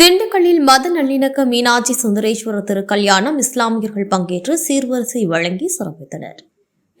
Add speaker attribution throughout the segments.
Speaker 1: திண்டுக்கல்லில் மத நல்லிணக்க மீனாட்சி சுந்தரேஸ்வரர் திருக்கல்யாணம் இஸ்லாமியர்கள் பங்கேற்று சீர்வரிசை வழங்கி சிறப்பித்தனர்.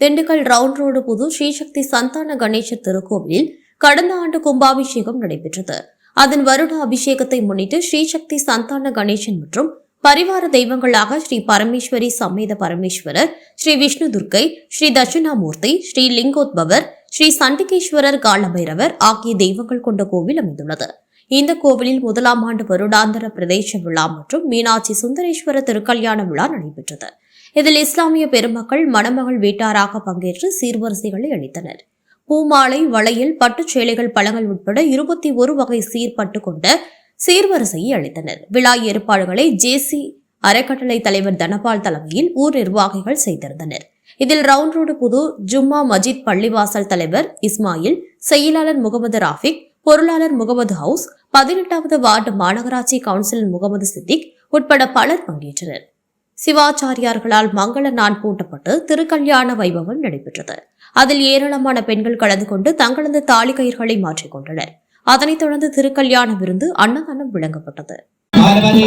Speaker 1: திண்டுக்கல் ரவுண்ட் ரோடு புது ஸ்ரீசக்தி சந்தான கணேசர் திருக்கோவிலில் கடந்த ஆண்டு கும்பாபிஷேகம் நடைபெற்றது. அதன் வருட அபிஷேகத்தை முன்னிட்டு ஸ்ரீசக்தி சந்தான கணேசன் மற்றும் பரிவார தெய்வங்களாக ஸ்ரீ பரமேஸ்வரி சமேத பரமேஸ்வரர் ஸ்ரீ விஷ்ணு துர்க்கை ஸ்ரீ தட்சிணாமூர்த்தி ஸ்ரீ லிங்கோத்பவர் ஸ்ரீ சண்டிகேஸ்வரர் காலபைரவர் ஆகிய தெய்வங்கள் கொண்ட கோவில் அமைந்துள்ளது. இந்த கோவிலில் முதலாம் ஆண்டு வருடாந்திர பிரதேச விழா மற்றும் மீனாட்சி சுந்தரேஸ்வரர் திருக்கல்யாண விழா நடைபெற்றது. இதில் இஸ்லாமிய பெருமக்கள் மணமகள் வீட்டாராக பங்கேற்று சீர்வரிசைகளை அளித்தனர். பூமாலை வளையல் பட்டுச் சேலைகள் பழங்கள் உட்பட இருபத்தி ஒரு வகை சீர்பட்டு கொண்ட சீர்வரிசையை அளித்தனர். விழா ஏற்பாடுகளை ஜேசி அறக்கட்டளை தலைவர் தனபால் தலைமையில் ஊர் நிர்வாகிகள் செய்திருந்தனர். இதில் ரவுண்ட் ரோடு புது ஜும்மா மஜித் பள்ளிவாசல் தலைவர் இஸ்மாயில் செயலாளர் முகமது ராஃபிக் பொருளாளர் முகமது ஹவுஸ் பதினெட்டாவது வார்டு மாநகராட்சி கவுன்சிலர் முகமது சித்திக் உட்பட பலர் பங்கேற்றனர். சிவாச்சாரியார்களால் மங்கள நான் பூட்டப்பட்டு திருக்கல்யாண வைபவம் நடைபெற்றது. அதில் ஏராளமான பெண்கள் கலந்து கொண்டு தங்களது தாலி கயிர்களை மாற்றிக்கொண்டனர் அதனைத் தொடர்ந்து திருக்கல்யாண விருந்து அன்னதானம் விளங்கப்பட்டது
Speaker 2: பார்வதி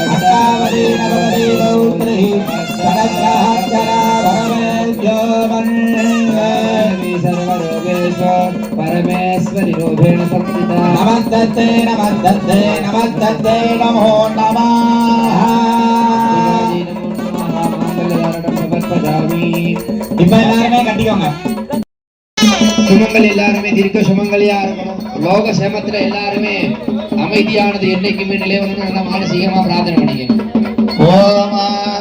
Speaker 3: परमेश्वरी रूपेण संस्थिता
Speaker 2: நமஸ்தே நமஸ்தே நமஸ்தே நமோ நமः இப்ப எல்லாருமே கட்டிக்கோங்க
Speaker 3: சுமங்கள் எல்லாருமே தீர்க்க சுமங்கலியா இருக்கணும் லோக சேமத்துல எல்லாருமே அமைதியானது என்னைக்குமே நிலைவரணும் நல்லா மானசீகமா பிரார்த்தனை பண்ணிக்க
Speaker 2: ஓம்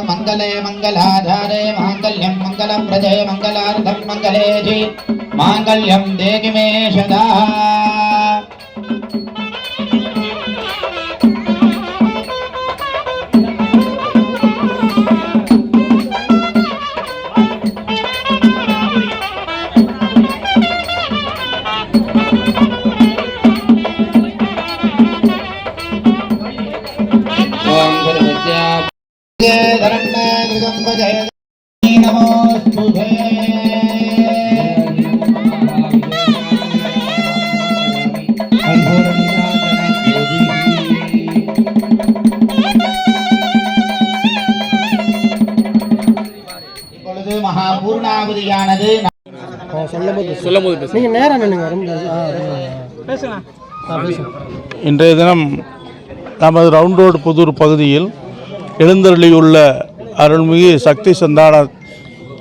Speaker 2: மங்களே மங்களாதாரே மாங்கல்யம் மங்களம் பிரஜே மங்களார்த்தம் மங்களேஜி மாங்கல்யம் தேகி மே சதா
Speaker 3: ஓம்
Speaker 2: மகா பூர்ணாகுதியானது.
Speaker 4: இன்றைய தினம் நமது ரவுண்ட் ரோடு புதூர் பகுதியில் எழுந்தருளியுள்ள அருள்மிகு சக்தி சந்தான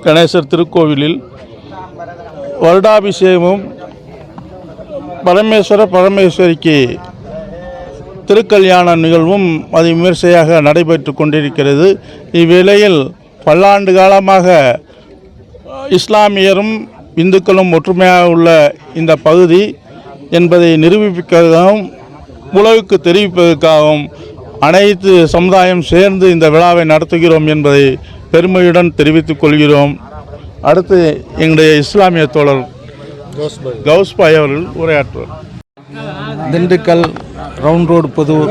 Speaker 4: கணேசர் திருக்கோவிலில் வருடாபிஷேகமும் பரமேஸ்வர பரமேஸ்வரிக்கு திருக்கல்யாண நிகழ்வும் அதி விமர்சையாக நடைபெற்று கொண்டிருக்கிறது. இவ்வேளையில் பல்லாண்டு காலமாக இஸ்லாமியரும் இந்துக்களும் ஒற்றுமையாக உள்ள இந்த பகுதி என்பதை நிரூபிப்பதற்காகவும் உலகுக்கு தெரிவிப்பதற்காகவும் அனைத்து சமுதாயம் சேர்ந்து இந்த விழாவை நடத்துகிறோம் என்பதை பெருமையுடன் தெரிவித்துக் கொள்கிறோம். அடுத்து எங்களுடைய இஸ்லாமிய தோழர் கௌஸ்பாய் அவர்கள் உரையாற்றுவார்.
Speaker 5: Dindigul round road Pudur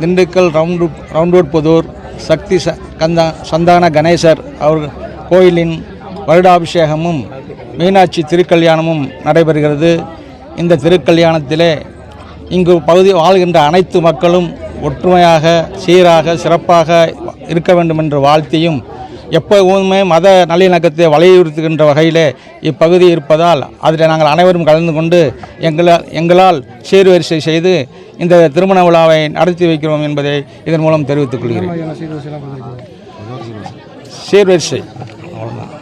Speaker 6: Dindigul round round road Pudur சக்தி ச கந்தா சந்தான கணேசர் அவர் கோயிலின் வருடாபிஷேகமும் மீனாட்சி திருக்கல்யாணமும் நடைபெறுகிறது. இந்த திருக்கல்யாணத்திலே இங்கு பகுதி வாழ்கின்ற அனைத்து மக்களும் ஒற்றுமையாக சீராக சிறப்பாக இருக்க வேண்டும் என்று வாழ்த்தியும் எப்போவுமே மத நல்லிணக்கத்தை வலியுறுத்துகின்ற வகையிலே இப்பகுதி இருப்பதால் அதில் நாங்கள் அனைவரும் கலந்து கொண்டு எங்களால் எங்களால் சீர்வரிசை செய்து இந்த திருமண விழாவை நடத்தி வைக்கிறோம் என்பதை இதன் மூலம் தெரிவித்துக் கொள்கிறேன்.
Speaker 5: ஐயா, சீக்கிரம் சீக்கிரம் பண்ணிருக்கீங்க.
Speaker 6: சீர்வரிசை அவ்வளவுதான்.